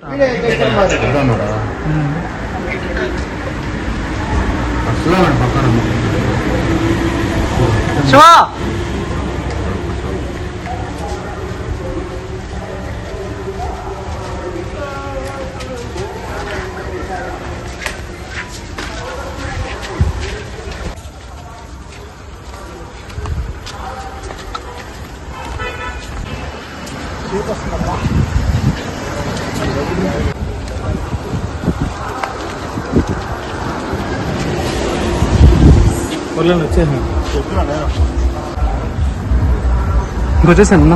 그래, 내 맞아. 지금 봤습니다. శివ వచ్చేసాను వచ్చేసాను అన్న.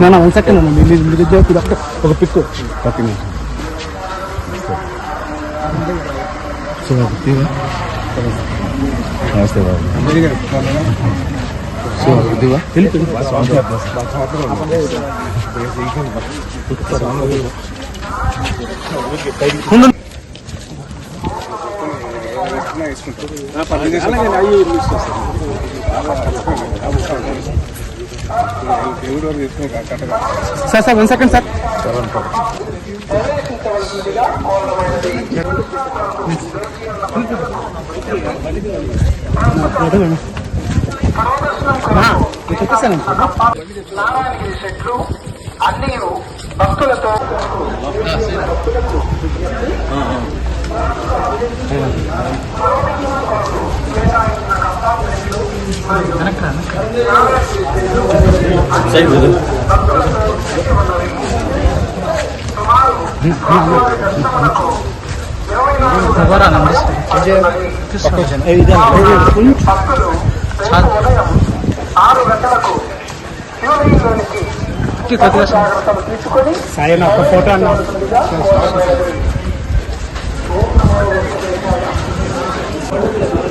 నా వన్ సెకండ్ అన్న. మీ మీ దగ్గర ఒక పిక్ నమస్తే బాబు. Sir sir one second sir చెప్పేసాను నారాయణగిరి చెట్లు అన్ని భక్తులతో భక్తులు రేపు జాగ్రత్తలు తీసుకొని సాయి నా ఒక ఫోటో అన్న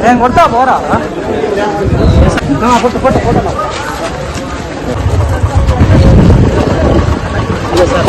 నేను కొడతా పోరా photo photo photo hello sir